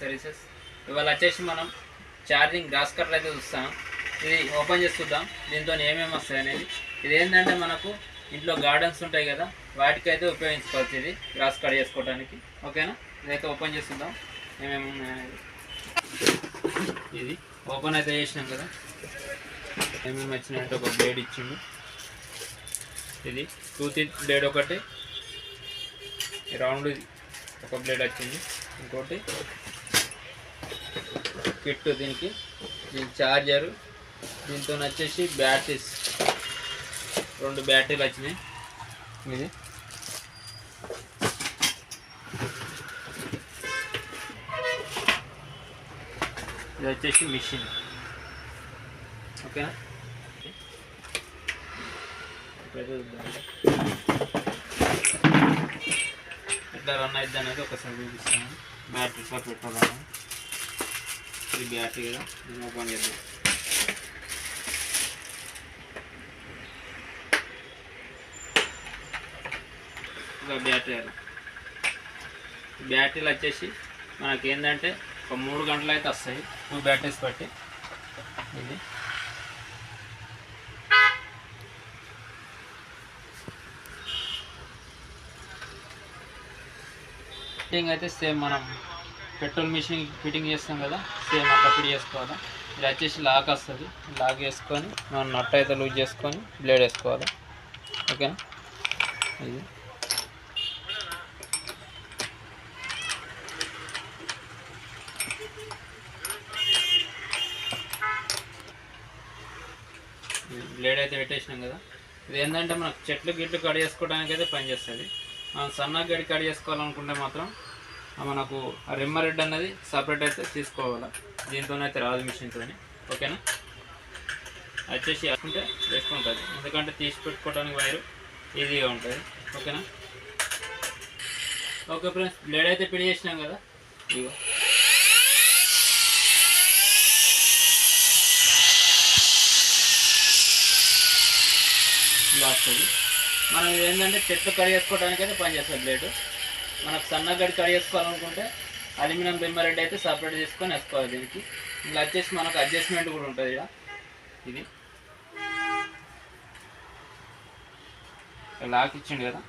Services. ఇవాళ వచ్చేసి మనం ఛార్జింగ్ గ్రాస్ కట్టర్ అయితే చూస్తాం. ఇది ఓపెన్ చేసి చూద్దాం. దీంతో ఏమేమి వస్తాయి అనేది. ఇది ఏంటంటే మనకు ఇంట్లో గార్డెన్స్ ఉంటాయి కదా వాటికైతే ఉపయోగించుకోవచ్చు ఇది గ్రాస్ కట్ చేసుకోవడానికి ఓకేనా? ఇదైతే ఓపెన్ చేస్తుందాం ఏమేమి ఉన్నాయనేది ఇది ఓపెన్ అయితే చేసినాం కదా. ఏమేమి వచ్చినాయంటే ఒక బ్లేడ్ ఇచ్చిండు. ఇది టూత్ బ్లేడ్ ఒకటి. రౌండ్ ఒక బ్లేడ్ వచ్చింది. ఇంకోటి కిట్ దీనికి. దీని చార్జరు దీంతో వచ్చేసి బ్యాటరీస్ రెండు బ్యాటరీలు వచ్చినాయి. ఇది. ఇది వచ్చేసి మిషన్ ఓకేనా. ఎట్లా రన్ అవుతుంది అనేది ఒకసారి చూపిస్తాను బ్యాటరీ ఎట్లా పెట్టాలని ఇది బ్యాటరీ కదా దీన్ని ఓపెన్ చేద్దాం ఇంకా బ్యాటరీ అది బ్యాటరీలు వచ్చేసి మనకి ఏంటంటే ఒక మూడు గంటలు అయితే వస్తాయి టూ బ్యాటరీస్ బట్టి ఇది ఫిట్టింగ్ అయితే సేమ్ మనం పెట్రోల్ మిషన్ ఫిట్టింగ్ చేస్తాం కదా సేమ్ అట్లా ఫిట్ చేసుకోవాలి? ఇది వచ్చేసి లాక్ వస్తుంది. లాక్ వేసుకొని మనం నట్ అయితే లూజ్ చేసుకొని బ్లేడ్ వేసుకోవాలి? ఓకేనా? ఇది. బ్లేడ్ అయితే పెట్టేసినాం కదా. ఇది ఏంటంటే మనకు చెట్లు గిట్లు కట్ చేసుకోవడానికి అయితే పనిచేస్తుంది. మనం సన్న గడి కట్ చేసుకోవాలనుకుంటే మాత్రం మనకు ఆ అన్నది రెడ్ సపరేట్ అయితే తీసుకోవాలి? దీంతోనైతే రాదు మిషన్తో ఓకేనా వచ్చేసి అంటే బెస్ట్ ఉంటుంది. ఎందుకంటే తీసి పెట్టుకోవడానికి వైరు ఈజీగా ఉంటుంది. ఓకేనా ఓకే ఫ్రెండ్స్ బ్లేడ్ అయితే పిడి చేసినాం కదా? ఇదిగో. ఇలా వస్తుంది మనం ఇది ఏంటంటే చెట్లు కడి చేసుకోవడానికి అయితే పనిచేస్తుంది బ్లేడ్ మనకు సన్నగడి గడి చేసుకోవాలనుకుంటే అల్యూమినియం బిమ్మరెడ్ అయితే సపరేట్ చేసుకొని వేసుకోవాలి దీనికి. ఇలా వచ్చేసి మనకు అడ్జస్ట్మెంట్ కూడా ఉంటుంది ఇలా ఇది. లాక్ ఇచ్చిండు కదా.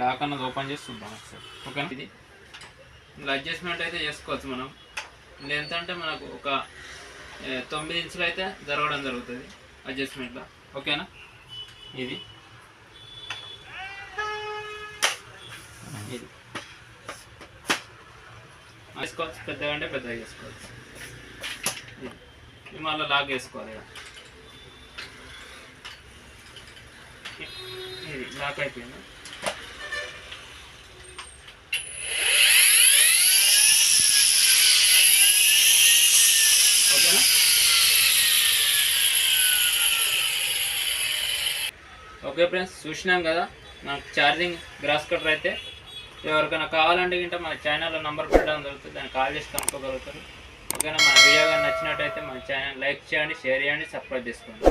లాక్ అన్నది ఓపెన్ చేసి చూద్దాం ఒకసారి. ఓకేనా ఇది. ఇలా అడ్జస్ట్మెంట్ అయితే చేసుకోవచ్చు మనం. ఇది ఎంత అంటే మనకు ఒక తొమ్మిది ఇంచులు అయితే జరగడం జరుగుతుంది అడ్జస్ట్మెంట్లో ఓకేనా ఇది. ఇది. వేసుకోవచ్చు పెద్దగా అంటే పెద్దగా వేసుకోవచ్చు మళ్ళీ లాగ్ వేసుకోవాలి ఇక. ఇది లాక్ అయిపోయింది? ఓకేనా? ఓకే ఫ్రెండ్స్ చూసినాం కదా నాకు ఛార్జింగ్ గ్రాస్ కటర్ అయితే ఎవరికైనా కావాలంటే గింట మన ఛానల్లో నంబర్ పెట్టడం జరుగుతుంది. దాన్ని కాల్ చేసి కనుక్కోగలుగుతారు. ఓకేనా? మన వీడియో కానీ నచ్చినట్టయితే మన ఛానల్ లైక్ చేయండి షేర్ చేయండి సబ్స్క్రైబ్ చేసుకోండి.